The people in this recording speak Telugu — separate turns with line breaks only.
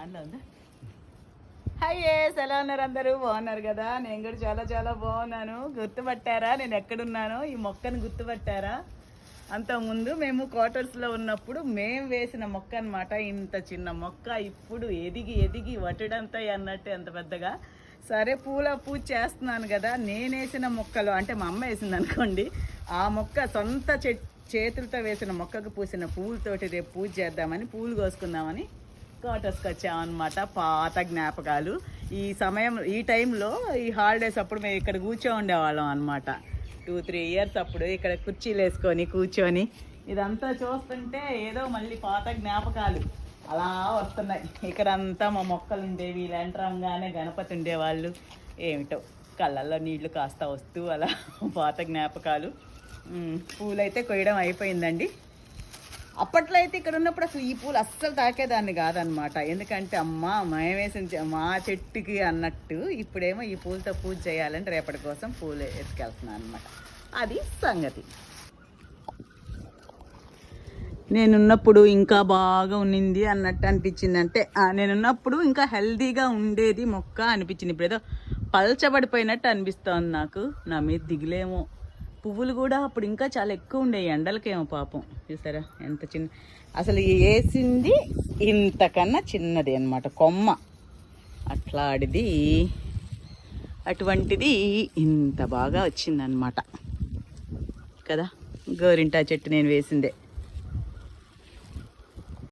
అందులో ఉందా. హాయ్ ఎలా ఉన్నారు అందరూ? బాగున్నారు కదా? నేను కూడా చాలా చాలా బాగున్నాను. గుర్తుపట్టారా? నేను ఎక్కడున్నానో? ఈ మొక్కను గుర్తుపట్టారా? అంతకుముందు మేము క్వార్టర్స్లో ఉన్నప్పుడు మేము వేసిన మొక్క అన్నమాట. ఇంత చిన్న మొక్క ఇప్పుడు ఎదిగి ఎదిగి వటుడంతా అన్నట్టు ఎంత పెద్దగా. సరే పూల పూజ చేస్తున్నాను కదా? నేను వేసిన మొక్కలు అంటే మా అమ్మ వేసింది అనుకోండి ఆ మొక్క సొంత చె చేతులతో వేసిన మొక్కకు పూసిన పూలతోటి రేపు పూజ చేద్దామని పూలు కోసుకుందామని క్వార్టర్స్కి వచ్చామన్నమాట పాత జ్ఞాపకాలు. ఈ సమయం ఈ టైంలో ఈ హాలిడేస్ అప్పుడు మేము ఇక్కడ కూర్చో ఉండేవాళ్ళం అనమాట టూ త్రీ ఇయర్స్ అప్పుడు ఇక్కడ కుర్చీలు వేసుకొని కూర్చొని ఇదంతా చూస్తుంటే ఏదో మళ్ళీ పాత జ్ఞాపకాలు. అలా వస్తున్నాయి. ఇక్కడ అంతా మా మొక్కలు ఉండేవి లంటరంగానే గణపతి ఉండేవాళ్ళు. ఏమిటో కళ్ళల్లో నీళ్ళు కాస్త వస్తూ అలా పాత జ్ఞాపకాలు. పూలైతే కొయ్యడం అయిపోయిందండి. అప్పట్లో అయితే ఇక్కడ ఉన్నప్పుడు అసలు ఈ పూలు అస్సలు తాకేదాన్ని కాదనమాట ఎందుకంటే అమ్మ మయం వేసిన మా చెట్టుకి అన్నట్టు ఇప్పుడేమో ఈ పూలతో పూజ చేయాలంటే రేపటి కోసం పూలు ఎత్తుకెళ్తున్నాను అనమాట అది సంగతి. నేనున్నప్పుడు ఇంకా బాగా ఉన్నింది అన్నట్టు అనిపించింది అంటే నేనున్నప్పుడు ఇంకా హెల్దీగా ఉండేది మొక్క అనిపించింది. ఇప్పుడు ఏదో పల్చబడిపోయినట్టు అనిపిస్తోంది నాకు. నా మీద దిగులేమో. పువ్వులు కూడా అప్పుడు ఇంకా చాలా ఎక్కువ ఉండే ఎండలకేమో పాపం. చూసారా? ఎంత చిన్న అసలు వేసింది ఇంతకన్నా చిన్నది అన్నమాట కొమ్మ. అట్లాడిది అటువంటిది ఇంత బాగా వచ్చిందనమాట కదా? గోరింటా చెట్టు నేను వేసిందే.